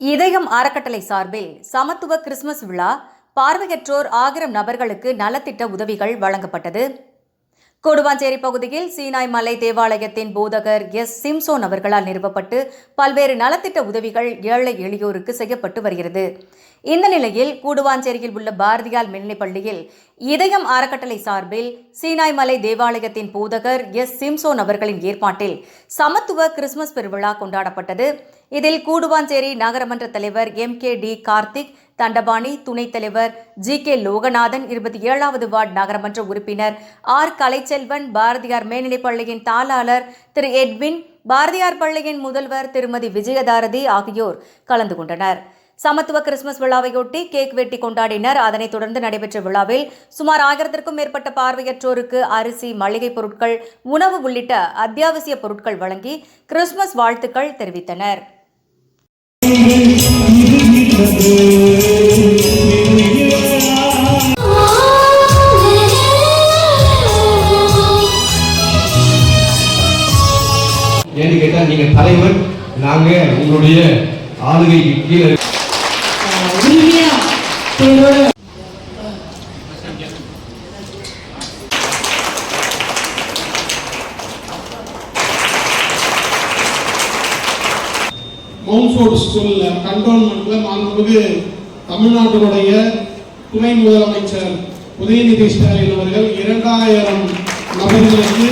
இதயம் அறக்கட்டளை சார்பில் சமத்துவ கிறிஸ்துமஸ் விழா பார்வையற்றோர் ஆகிரம் நபர்களுக்கு நலத்திட்ட உதவிகள் வழங்கப்பட்டது. கொடுவாஞ்சேரி பகுதியில் சீனாய் மலை தேவாலயத்தின் போதகர் எஸ் சிம்சோன் அவர்களால் நிறுவப்பட்டு பல்வேறு நலத்திட்ட உதவிகள் ஏழை எளியோருக்கு செய்யப்பட்டு வருகிறது. இந்த நிலையில் கூடுவாஞ்சேரியில் உள்ள பாரதியால் மேல்நிலைப் பள்ளியில் இதயம் அறக்கட்டளை சார்பில் சீனாய் மலை தேவாலயத்தின் போதகர் எஸ் சிம்சோன் அவர்களின் ஏற்பாட்டில் சமத்துவ கிறிஸ்துமஸ் பெருவிழா கொண்டாடப்பட்டது. இதில் கூடுவாஞ்சேரி நகரமன்ற தலைவர் M K T Karthik Dhandapani துணைத் தலைவர் ஜி கே லோகநாதன் இருபத்தி ஏழாவது வார்டு நகரமன்ற உறுப்பினர் ஆர் கலைச்செல்வன் பாரதியார் மேல்நிலைப்பள்ளியின் தாளாளர் திரு எட்வின் பாரதியார் பள்ளியின் முதல்வர் திருமதி விஜயதாரதி ஆகியோர் கலந்து கொண்டனர். சமத்துவ கிறிஸ்துமஸ் விழாவையொட்டி கேக் வெட்டி கொண்டாடினர். அதனைத் தொடர்ந்து நடைபெற்ற விழாவில் சுமார் ஆயிரத்திற்கும் மேற்பட்ட பார்வையற்றோருக்கு அரிசி மளிகைப் பொருட்கள் உணவு உள்ளிட்ட அத்தியாவசிய பொருட்கள் வழங்கி கிறிஸ்துமஸ் வாழ்த்துக்கள் தெரிவித்தனர். ஏன்னு கேட்டா நீங்க தலைவர் நாங்க உங்களுடைய ஆளுகைக்கு கீழே மவுண்ட்ஃபோர்ட் ஸ்கூல்ல கண்டோன்மெண்ட்ல மாண்புமிகு தமிழ்நாட்டினுடைய துணை முதலமைச்சர் உதயநிதி ஸ்டாலின் அவர்கள் இரண்டாயிரம் நபர்களுக்கு